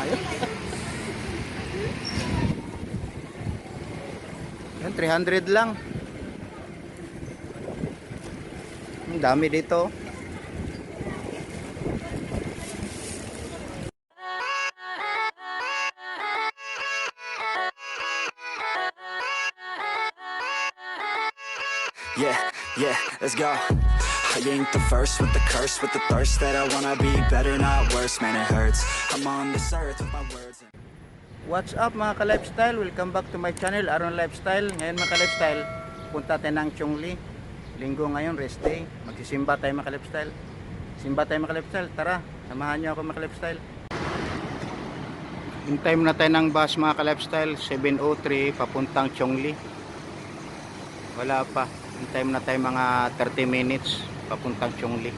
tayo. Yan, 300 lang. Ang dami dito. Yeah, yeah, let's go. I ain't the first with the curse, with the thirst that I wanna be better, not worse. Man, it hurts. I'm on this earth with my words. What's up mga ka-lifestyle? Welcome back to my channel, Aron Lifestyle. Ngayon mga ka-lifestyle, punta tayo ng Chongli. Linggo ngayon, rest day. Magsisimba tayo mga ka-lifestyle. Simba tayo mga ka-lifestyle. Tara, samahan niyo ako mga ka-lifestyle. Hintay muna tayo ng bus mga ka-lifestyle. 7.03 papuntang Chongli. Wala pa. Hintay muna tayo mga 30 minutes papuntang Chongli.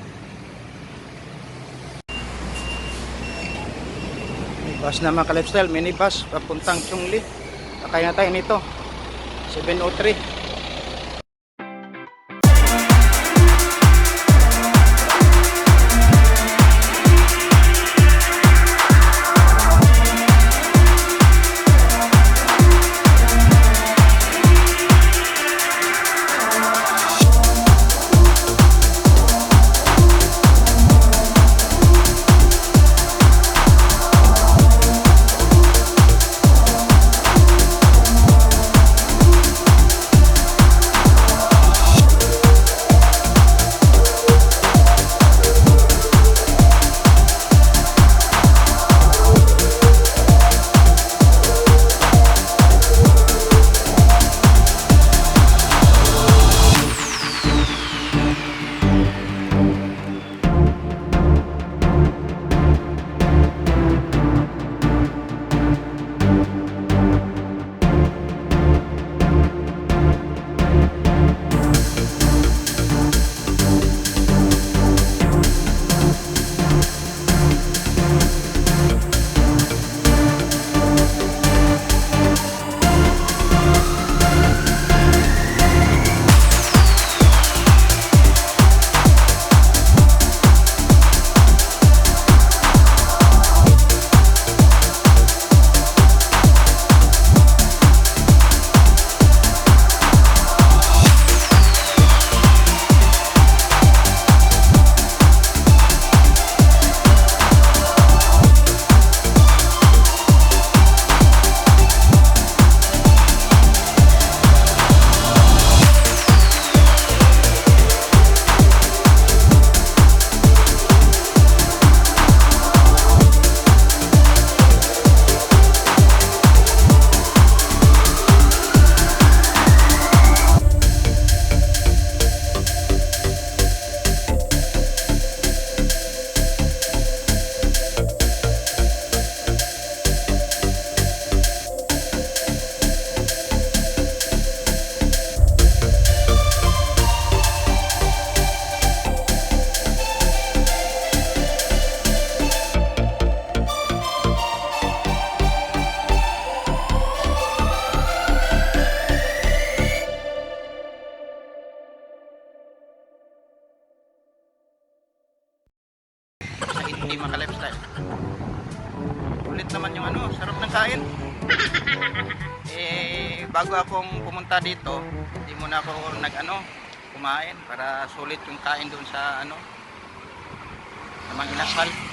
Bus na mga ka-lifestyle, minibus papuntang Chungli. Sakay na tayo nito. 703. Hindi mga lifestyle. Ulit naman yung ano, sarap ng kain. eh, bago akong pumunta dito, hindi muna ako nag-ano, kumain para sulit yung kain doon sa ano, sa mga inasal.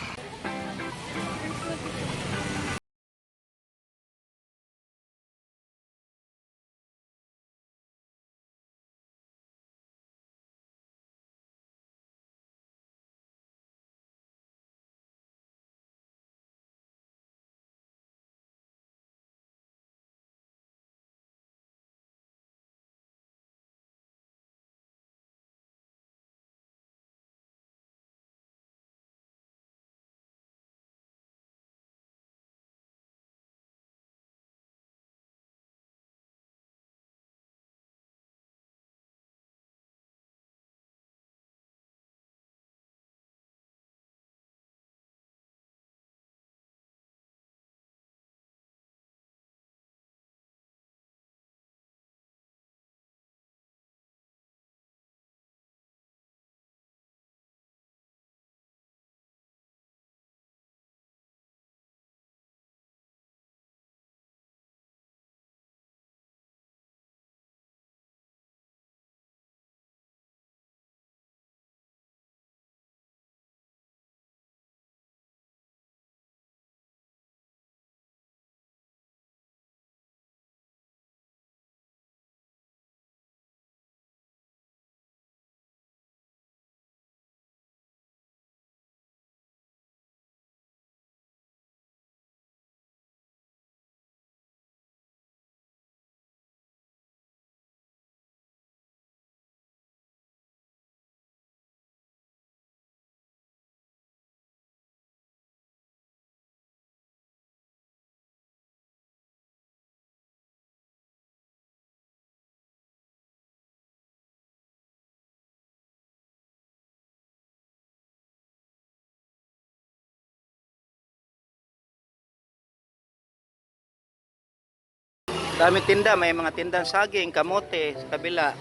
Dami tinda, may mga tindang saging, kamote, sa kabila.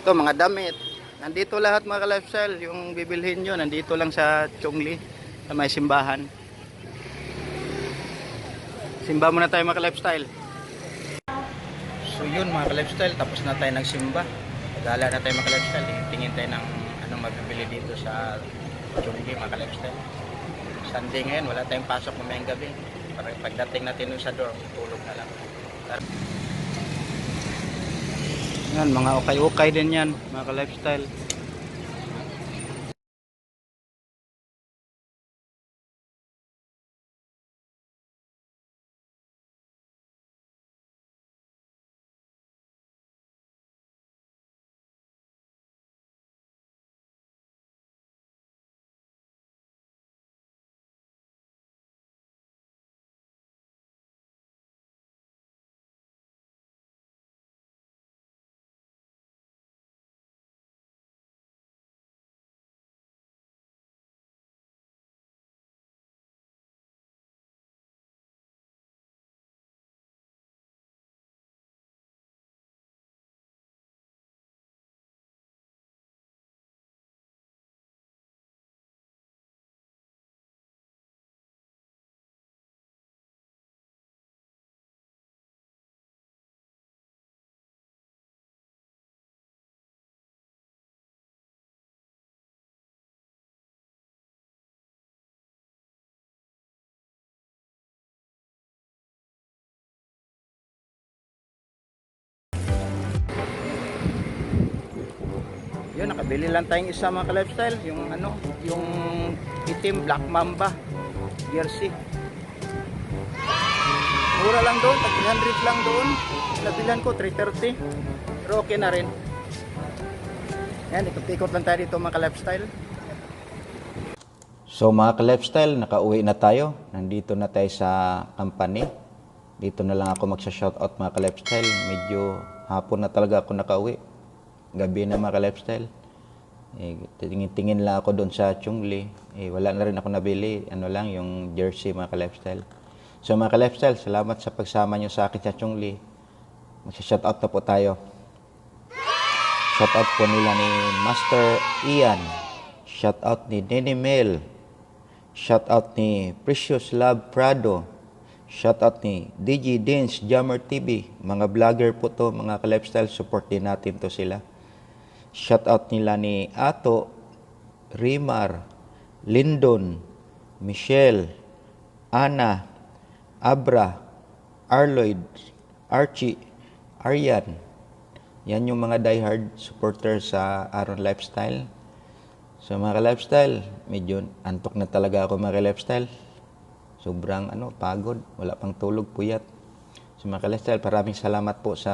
Ito, mga damit. Nandito lahat mga ka-lifestyle. Yung bibilhin nyo, nandito lang sa Chongli, sa may simbahan. Simba muna tayo mga ka-lifestyle. So yun mga ka-lifestyle, tapos na tayo nagsimba. Gala na tayo mga ka-lifestyle. Tingin tayo ng anong mabibili dito sa Chongli mga ka-lifestyle. Sunday ngayon, wala tayong pasok mamayang gabi. Para pagdating natin sa dorm, tulog na lang. Yan, mga ukay-ukay din yan, mga ka-lifestyle. Yun, nakabili lang tayong isa mga ka-lifestyle. Yung ano, yung itim Black Mamba jersey. Mura lang doon, tag 300 lang doon. Nabilan ko 330. Pero okay na rin. Yan, ikot-ikot lang tayo dito mga ka-lifestyle. So mga ka-lifestyle, nakauwi na tayo. Nandito na tayo sa company. Dito na lang ako magsha-shoutout mga ka-lifestyle. Medyo hapon na talaga ako nakauwi. Gabi na mga ka-lifestyle. Eh, tingin-tingin lang ako doon sa Chungli. Eh, wala na rin ako nabili. Ano lang, yung jersey mga ka-lifestyle. So mga ka-lifestyle, salamat sa pagsama nyo sa akin sa Chungli. Magsha-shoutout na po tayo. Shoutout po nila ni Master Ian. Shoutout ni Nene Mel. Shoutout ni Precious Love Prado. Shoutout ni DJ Dance Jammer TV. Mga vlogger po to, mga ka-lifestyle. Support din natin to sila. Shoutout nila ni Ato, Rimar, Lindon, Michelle, Ana, Abra, Arloyd, Archie, Aryan. Yan yung mga diehard supporters sa Aron Lifestyle. So mga lifestyle, medyo antok na talaga ako mga lifestyle. Sobrang ano, pagod, wala pang tulog, puyat. So mga lifestyle, maraming salamat po sa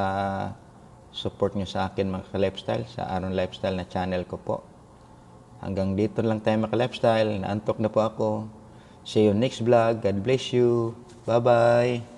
support nyo sa akin mga lifestyle sa Aron Lifestyle na channel ko po. Hanggang dito lang tayo mga lifestyle. Naantok na po ako. See you next vlog. God bless you. Bye-bye.